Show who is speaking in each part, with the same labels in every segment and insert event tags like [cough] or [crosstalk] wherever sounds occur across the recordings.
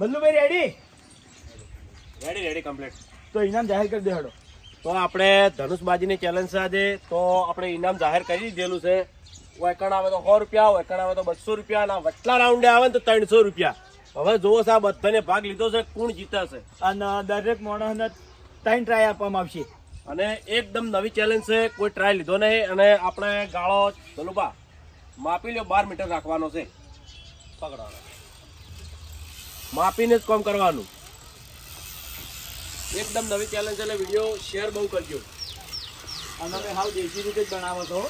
Speaker 1: Ballubhai ready
Speaker 2: ready ready complete
Speaker 1: તો ઇનામ જાહેર કરી દેડો
Speaker 2: તો આપણે ધનુષબાજીની ચેલેન્જ સાથે તો આપણે ઇનામ જાહેર કરી દીધેલું છે. વેકણ આવે તો સો રૂપિયા વેકણ આવે તો બસો રૂપિયા ના વટલા રાઉન્ડે આવે ને તો ત્રણસો રૂપિયા. હવે જોવો સાહેબ બધાને ભાગ લીધો છે કોણ જીતાશે?
Speaker 1: અને દરેક માણસને ત્રણ ટ્રાય આપવામાં આવશે.
Speaker 2: અને એકદમ નવી ચેલેન્જ છે કોઈ ટ્રાય લીધો નહીં. અને આપણે ગાળો ધનુભા માપી લ્યો બાર મીટર રાખવાનો છે. પકડવાનો માપીને જ કામ કરવાનું. એકદમ નવી ચેલેન્જ એટલે વીડિયો શેર બહુ કરજો.
Speaker 1: અને અમે હાલ દેશી રીતે જ બનાવો છો.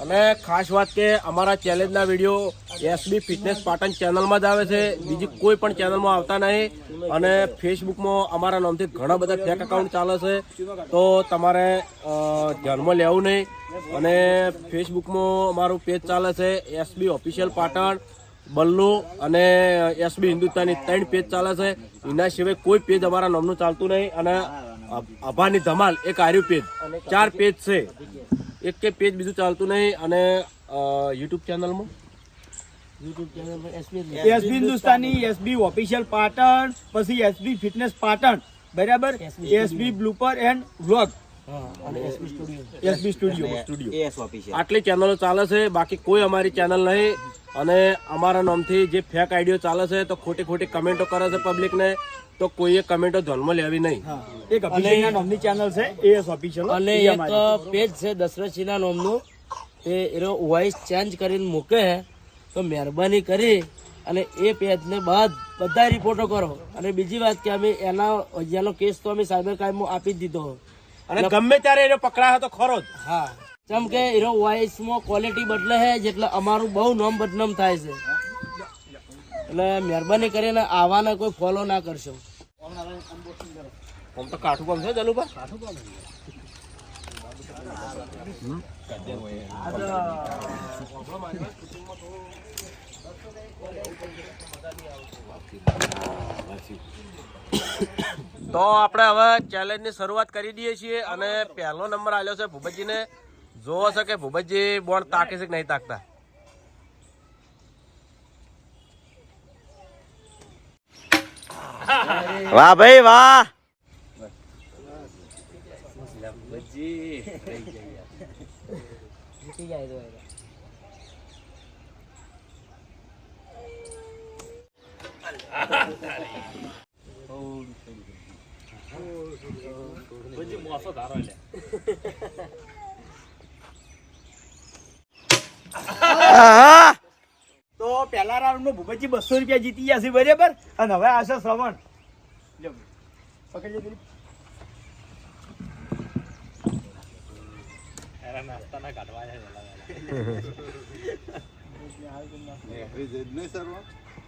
Speaker 2: અને ખાસ વાત કે અમારા ચેલેન્જના વીડિયો એસબી ફિટનેસ પાટણ ચેનલમાં જ આવે છે. બીજી કોઈ પણ ચેનલમાં આવતા નહીં. અને ફેસબુકમાં અમારા નામથી ઘણા બધા ફેક એકાઉન્ટ ચાલે છે. તો તમારે ધ્યાનમાં લેવું નહીં. અને ફેસબુકમાં અમારું પેજ ચાલે છે એસબી ઓફિશિયલ પાટણ બલ્લુ અને એસબી હિન્દુસ્તાની ત્રણ પેજ ચાલે છે. એના સિવાય કોઈ પેજ અમારા નામનું ચાલતું નહીં અને અભાની ધમાલ એક આર્યું પેજ ચાર પેજ છે. એક કે પેજ બીજું ચાલતું નહીં અને યુટ્યુબ ચેનલમાં
Speaker 1: SB Hindustani. SB official Patan પછી એસબી ફિટનેસ પાટણ. બરાબર? SB blooper and vlog SB studio studio
Speaker 2: આટલી ચેનલો ચાલે છે બાકી કોઈ અમારી ચેનલ નહીં. અને અમારા નામથી જે ફેક આઈડિયો ચાલે છે તો ખોટી ખોટી કમેન્ટો કરે છે પબ્લિકને તો કોઈએ કમેન્ટો ધ્યાનમાં લેવી નહીં.
Speaker 1: એક અભિષેકના નામની ચેનલ છે એસ ઓફિશિયલ
Speaker 3: અને એક પેજ છે દશરથસિંહના નામનું. એ એનો વોઇસ ચેન્જ કરીને મૂકે છે. તો મહેરબાની કરી અને એ પેજને બાદ બધા રિપોર્ટો કરો. અને બીજી વાત કે અમે એના જેનો કેસ તો અમે સાયબર ક્રાઇમમાં આપી જ દીધો.
Speaker 2: અને ગમે ત્યારે એનો પકડાયો તો ખરો જ.
Speaker 3: હા. જેમ કે એનો વોઇસમાં ક્વોલિટી બદલે છે જેટલે અમારું બહુ નામ બદનામ થાય છે. એટલે મહેરબાની કરીને આવાના કોઈ ફોલો ના કરશો.
Speaker 2: આમ તો કાઠું કામ છે જલુભા તો આપણે હવે ચેલેન્જની શરૂઆત કરી દઈએ છીએ અને પહેલો નંબર આવ્યો છે ભૂપતજીને. જોવો છે કે ભૂપતજી બોર્ડ તાકે છે કે નહીં તાકતા?
Speaker 4: વાહ ભાઈ, વાહ. આહા!
Speaker 1: તો પહેલા રાઉન્ડમાં ભૂપતજી બસો રૂપિયા જીતી ગયા છે બરાબર? અને હવે આવશે શ્રવણ. પકડજો દિલીપ.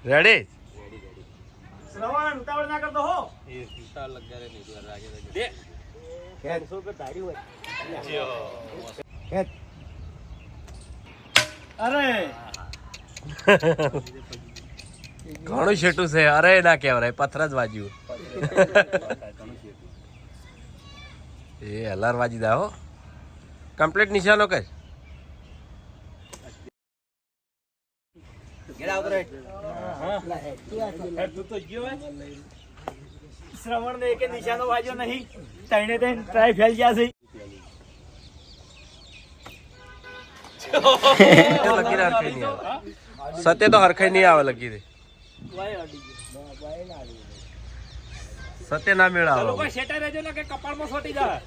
Speaker 2: રેડી [laughs]
Speaker 1: શ્રવણ ઉતાવળ ના કરતો હો. ખેંચ. અરે.
Speaker 2: ઘણું છેટું છે અરે ના કહેવાય પથ્થર જ વાજ્યું. એ હલાર વાજી દા હો. કમ્પ્લીટ નિશાનો કર.
Speaker 1: શ્રવણ ને એકે નિશાનો વાગ્યો નહીં. તઈને તઈને ટ્રાય ફેલ ગયા છે.
Speaker 2: લગી હરખાઈ નહીં આવે. સત્ય તો હરખાઈ નહીં આવે લગી રે સત્ય ના મેળા આવે.
Speaker 1: કપાળમાં સોટી જાય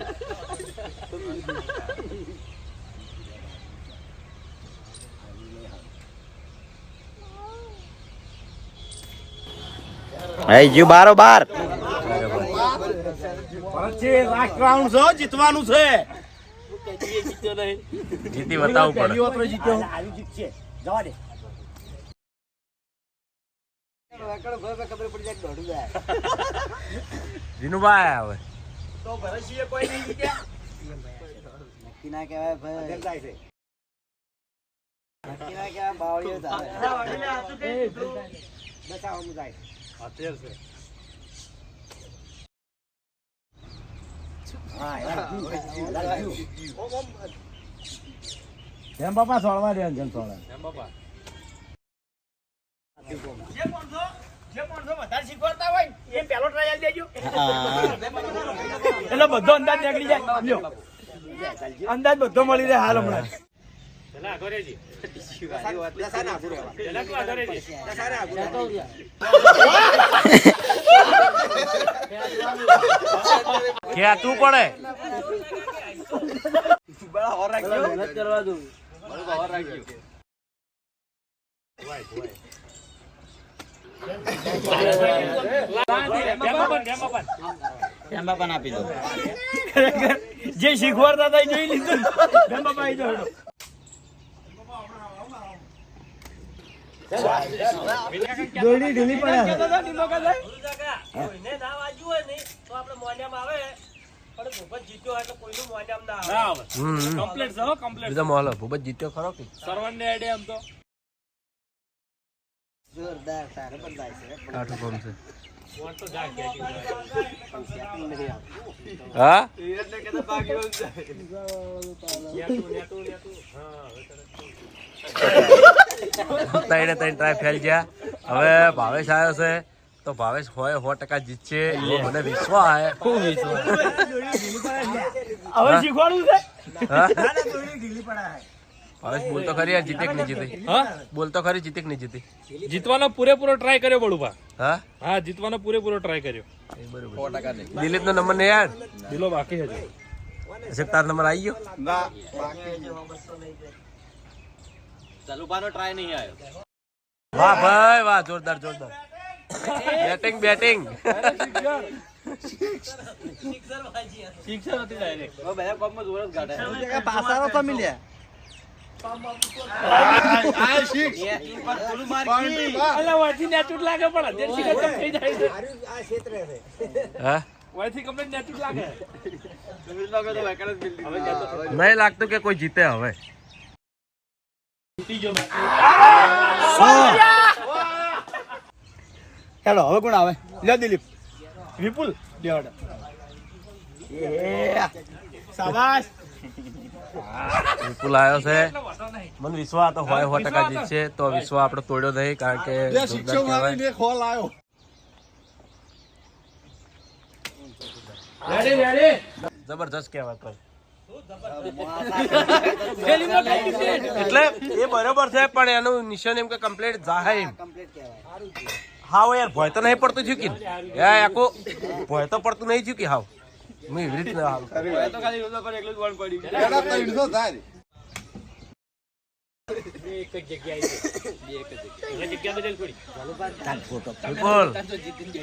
Speaker 4: આઈ ગયું બારો બાર.
Speaker 2: લાસ્ટ રાઉન્ડ છે જીતવાનું છે. જીતી બતાવવું પડે.
Speaker 1: જીત્યો જીતશે જવા દે.
Speaker 2: જીનુભાઈ આવે.
Speaker 1: તો ભરતસિંહે કોઈ નહીં જીત્યા?
Speaker 3: નક્કી ના કહેવાય ભાઈ.
Speaker 1: કેમ છે.
Speaker 3: નક્કી ના કહેવાય બાવળીઓ ચાલે
Speaker 1: બતાવો હું જેમ બાપા સોળવા દે જેમ સોળવા જે માણસો વધારે શીખવાડતા હોય એ પહેલો ટ્રાયલ દેજો. એટલે બધો અંદાજ નીકળી જાય. અંદાજ બધો મળી રહે હાલ હમણાં.
Speaker 2: ખેંચવું પડે?
Speaker 3: મહેનત કરવા દઉં
Speaker 1: ખરેખર જે શીખવાડતા જોઈ લીધું. દોરડી ઢીલી પડે
Speaker 3: કોઈને ના વાગ્યું હોય ને તો આપણે મોઢામાં આવે
Speaker 2: ત્રણે ત્રણ ટ્રાય ફેલ ગયા. હવે ભાવેશ આવ્યો છે. તો ભાવેશ હોય સો ટકા જીતશે. એવો મને વિશ્વાસ ખૂબ વિશ્વાસ?
Speaker 1: હવે શીખવાડવું છે?
Speaker 2: ભાવેશ બોલ તો ખરી યાર જીતે કે નહીં જીતે?
Speaker 5: હા?
Speaker 2: બોલ તો ખરી જીતે કે નહીં જીતે?
Speaker 5: જીતવાનો પૂરેપૂરો ટ્રાય કર્યો બળુભા.
Speaker 2: હા?
Speaker 5: હા જીતવાનો પૂરેપૂરો ટ્રાય કર્યો.
Speaker 2: દિલીપ નો નંબર નહીં યાર
Speaker 5: દિલો બાકી હજુ.
Speaker 2: તાર નંબર આવી ગયો? વાહ ભાઈ વાહ જોરદાર જોરદાર. બેટિંગ બેટિંગ નહીં લાગતું કે કોઈ જીતે હવે.
Speaker 1: હેલો હવે કોણ આવે? લે દિલીપ. વિપુલ લે ઓર્ડર એ શાબાશ.
Speaker 2: વિપુલ આવ્યો છે. મને વિશ્વા તો હોય સો ટકા જીતશે તો વિશ્વા આપણે તોડ્યો નહીં કારણ કે ખોલ આવ્યો જબરજસ્ત કહેવાય એટલે એ બરોબર છે, પણ એનું નિશાન એમ કે કમ્પ્લીટ જાહે હાવ યાર, ભય તો નહીં પડતું થયું કે આખો ભય તો પડતું નહીં થયું કે હાવ. મેં એવી રીતના હાવ.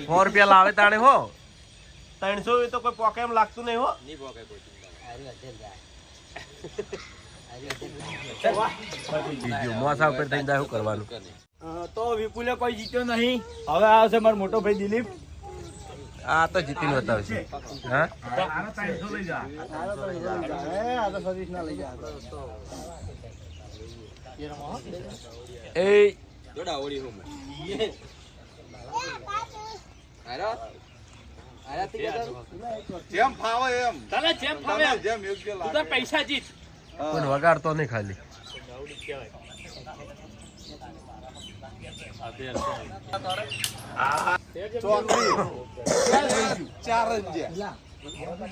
Speaker 1: તો
Speaker 2: રૂપિયા લાવે તાણે હો. ત્રણસો તો કોઈ પોકે એમ લાગતું નહીં હો. બીજું મોસા ઉપર થઈને શું કરવાનું
Speaker 1: તો વિપુલે કોઈ જીત્યો નહીં. હવે આવશે મારો મોટો ભાઈ દિલીપ.
Speaker 2: આ તો જીતીને બતાવશે હા? એ
Speaker 5: તને જેમ ફાવે એમ. તું તાર પૈસા જીત.
Speaker 2: પણ વગાડતો નહીં ખાલી.
Speaker 1: ચાર મફુ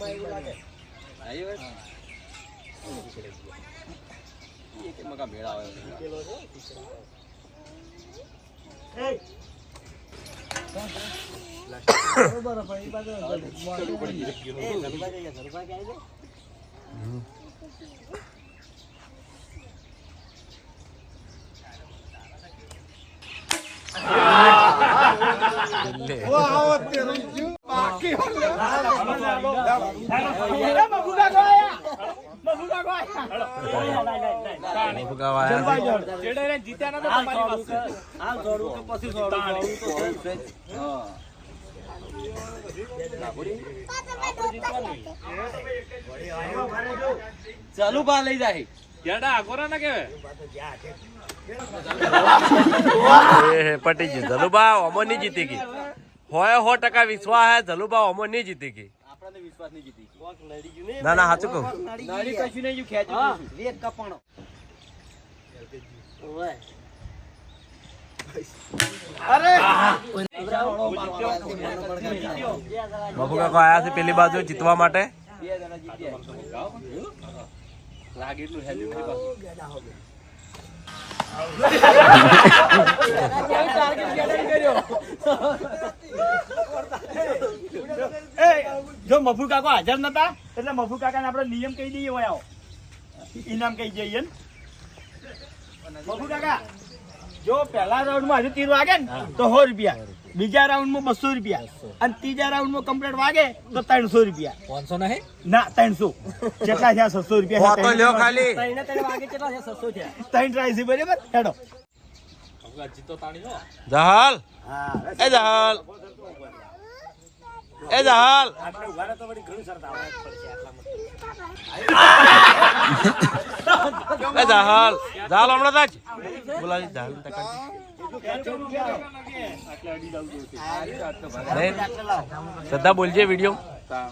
Speaker 1: કાકો
Speaker 5: જીત્યા ના તો
Speaker 3: પછી દોડવું દોડવું તો છે જ. ચાલુ બા લઈ જાય.
Speaker 5: ચેડા આગોરા ના કેવે
Speaker 2: એ હે, પટી ગયું. જલુબા ઓમો નહીં જીતી ગઈ. હોય સો ટકા વિશ્વાસ હે જલુબા ઓમો નહીં જીતી ગઈ. ના ના સાચું કહું.
Speaker 3: કશું નહીં જો
Speaker 2: બાપુ કાકો આયા છે પેલી બાજુ જીતવા માટે.
Speaker 1: એ જો મફુ કાકો હાજર નતા એટલે મફુ કાકાને આપણે નિયમ કહી દઈએ હોય આવો. ઇનામ કહી દઈએ ને મફુ કાકા જો પહેલા રાઉન્ડમાં હજુ તીર વાગે ને તો સો રૂપિયા. બીજા રાઉન્ડમાં બસો રૂપિયા. અને ત્રીજા રાઉન્ડમાં કમ્પ્લીટ વાગે તો ત્રણસો રૂપિયા.
Speaker 3: પાંચસો નહીં?
Speaker 1: ના ત્રણસો. કેટલા રૂપિયા
Speaker 3: છે સસ્તો છે
Speaker 1: ત્રણ ટ્રાય છે બરાબર? હેડો.
Speaker 2: જહાલ. એ જહાલ. એ જહાલ. એ જહાલ. જહાલ હમણાં જ બોલાવી જહાલ? શ્રદ્ધા બોલજે વીડિયો. હા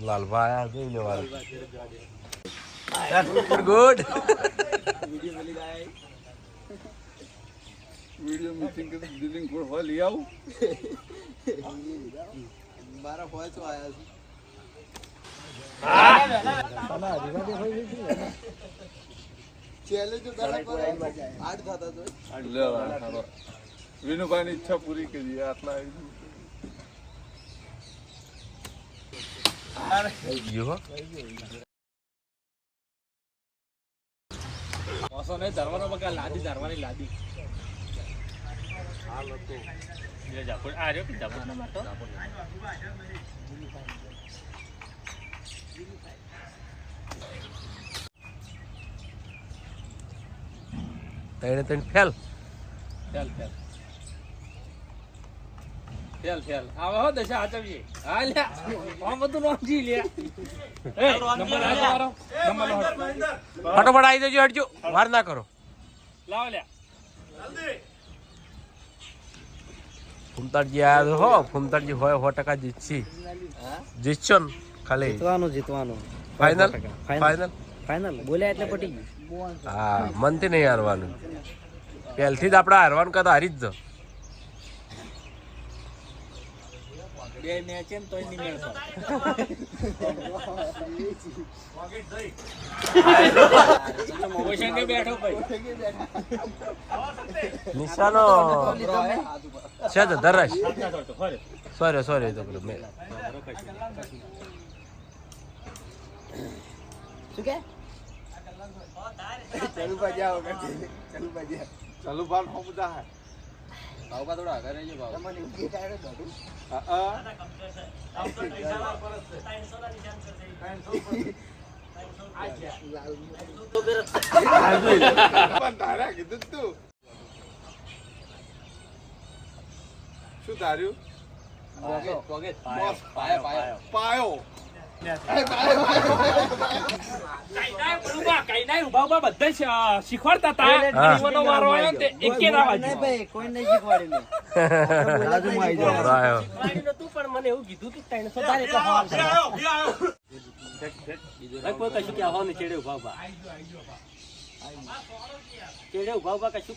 Speaker 2: લાલભા આયા જોઈ લેવા ગુડ
Speaker 5: વીડિયો મીટિંગ કરી દિલિંગ કોઈ હોય લઈ આવું. લે વાળા, હાલો. વિનુભાઈની ઈચ્છા પૂરી કરી આટલા
Speaker 2: ગયો માણસો ને ધરવાનો
Speaker 3: બકા લાદી ધરવાની લાદી. આ
Speaker 2: લોકો
Speaker 3: આ રહ્યો જાપુર નો મારતો
Speaker 2: તણે તણ ફેલ. ફેલ ફેલ. હો. ફેલ ફટાફટ આવી જજો હટજો વાર ના કરો. ફૂમતાડજી આયા તો હો. ફૂમતાડજી હોય સો ટકા જીતશી. જીતશો ને ખાલી.
Speaker 3: જીતવાનું જીતવાનું.
Speaker 2: ફાઇનલ ફાઇનલ
Speaker 3: ફાઇનલ બોલ્યા એટલે પટી ગયું.
Speaker 2: હા મનથી નહીં હારવાનું. પહેલથી જ આપણે હારવાનું કદા હારી જ જાઓ નિશાનો છે તો ધરાશ સોરી સોરી તો પેલું મેં
Speaker 3: શું કે
Speaker 5: ચાલુ બાર ચાલુ બધા ચાલુ પણ તારે કીધું જ કા થોડા ધાર્યું પાયો
Speaker 2: હા.
Speaker 3: ભાઈ કોઈ નહીં શીખવાડ્યું
Speaker 2: આવ્યો.
Speaker 3: પણ મને એવું કીધું કે સવાલ છે. ભાઈ, કોઈ કશું કહેવાનું નહીં, ચેડે ઊભા ઊભા ચેડે ઊભા ઊભા કશું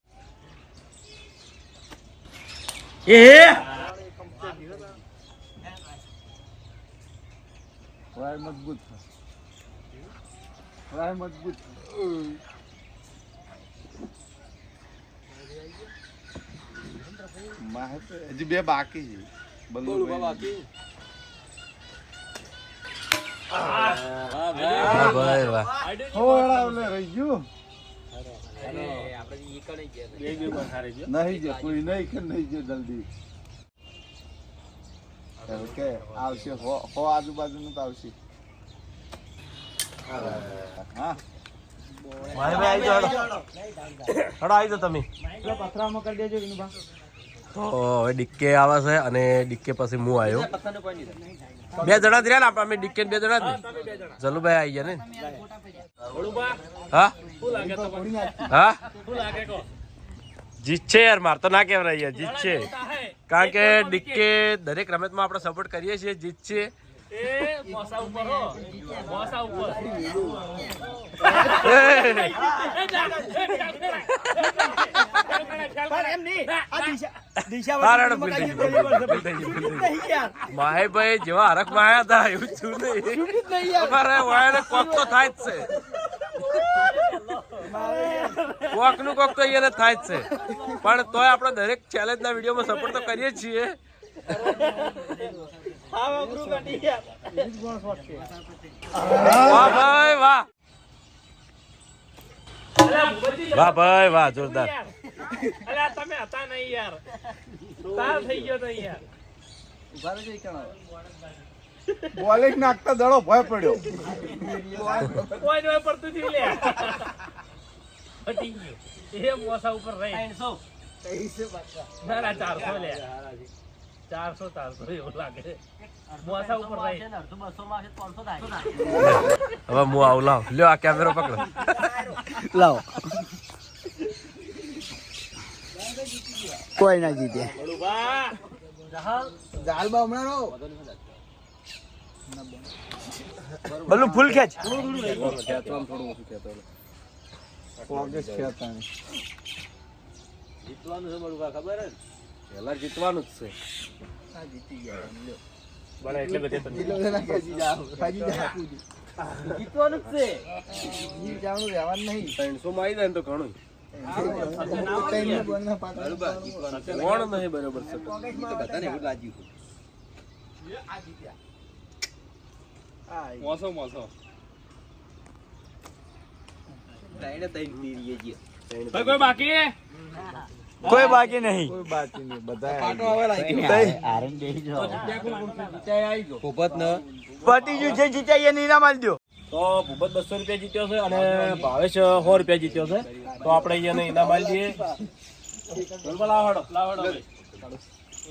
Speaker 5: મજબૂત વાયર મજબૂત હજી બે બાકી છે. બંદૂક બાકી
Speaker 2: ભાઈ વાહ.
Speaker 5: રહી ગયું નહીં જો કોઈ નહીં કે નહીં જો જલ્દી. ઓકે આવશે હો આજુબાજુ આજુબાજુનું તો આવશે. હા.
Speaker 2: ભાઈ ભાઈ આવી જાઓ હડો. આવી જાઓ તમે.
Speaker 1: પથરામાં કરી દેજો વિનુભા.
Speaker 2: તો હવે ડીકે આવે છે અને ડિક્કે પછી હું આવ્યો. બે જણા જ રહ્યા ને આપણે અમે ડીકે બે જણા જ ને. જલુભાઈ આવી ગયા ને. હા? હા? જીત છે યાર માર તો ના કેવરાય યાર જીત છે. કારણ કે ડીકે દરેક રમતમાં આપણે સપોર્ટ કરીએ છીએ જીત છે.
Speaker 1: ભાઈ. નહીં યાર.
Speaker 2: માહેભાઈ જેવા હરકમાં હતા એવું છું નહીં. અમારે વાયને કોક તો થાય જ છે. કોકનું કોક તો એને થાય જ છે. પણ તોય આપણે દરેક ચેલેન્જ ના વિડીયોમાં સપોર્ટ તો કરીએ છીએ. વાહ ભાઈ વાહ. વાહ ભાઈ
Speaker 3: તમે હતા નહીં યાર. તાર થઈ ગયો નહીં યાર.
Speaker 5: બોલિંગ નાખતા દડો ભય પડ્યો.
Speaker 3: કોઈ નહીં પડતું લે. ગયું. એ મોસા ઉપર રહી. ના ના ચારસો લે. ચારસો ચારસો એવું લાગે. મોસા ઉપર
Speaker 2: હવે હું આવું લાવ. લ્યો આ કેમેરો પકડો.
Speaker 1: લાવ. કોઈ ના જીતે. બલ્લુ ફૂલ ખેંચ.
Speaker 2: પેલા જીતવાનું જ છે. બને એટલે બધે ત્રણસો માં આવી જાય ને તો ઘણું. કોણ નહીં બરોબર છે
Speaker 5: મોસો મોસો.
Speaker 3: કોઈ બાકી?
Speaker 1: કોઈ બાકી નહીં.
Speaker 5: કોઈ બાકી નહીં બધા
Speaker 1: પતિ જો જે જીત્યા એને ઇનામ આલી દો
Speaker 2: તો ભૂપત બસો રૂપિયા જીત્યો છે અને ભાવેશ સો રૂપિયા જીત્યો છે. તો આપણે અહીંયા ઇનામ આલી દઈએ.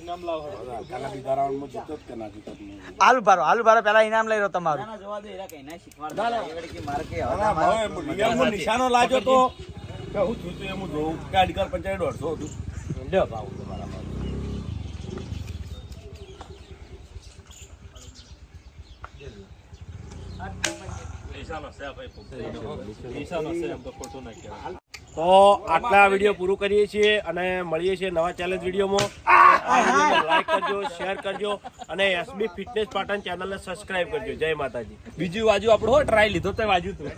Speaker 2: ઇનામ.
Speaker 1: આલુ ભારો આલુ ભારો પેલા ઇનામ લઈ રહ્યો તમારું.
Speaker 2: નિશાનો લાગ્યો તો કે હું છું તો એમ હું જોઉં કે અઢીકર પંચાયત દોઢસો હતું. લ્યો ભાવ તમારા તો આટલા વીડિયો પૂરું કરીએ છીએ અને મળીએ છીએ નવા ચેલેન્જ વિડીયોમાં. લાઈક કરજો શેર કરજો અને એસબી ફિટનેસ પાટણ ચેનલને સબસ્ક્રાઇબ કરજો. જય માતાજી.
Speaker 3: બીજું બાજુ આપણું ટ્રાય લીધો તો બાજુ તું.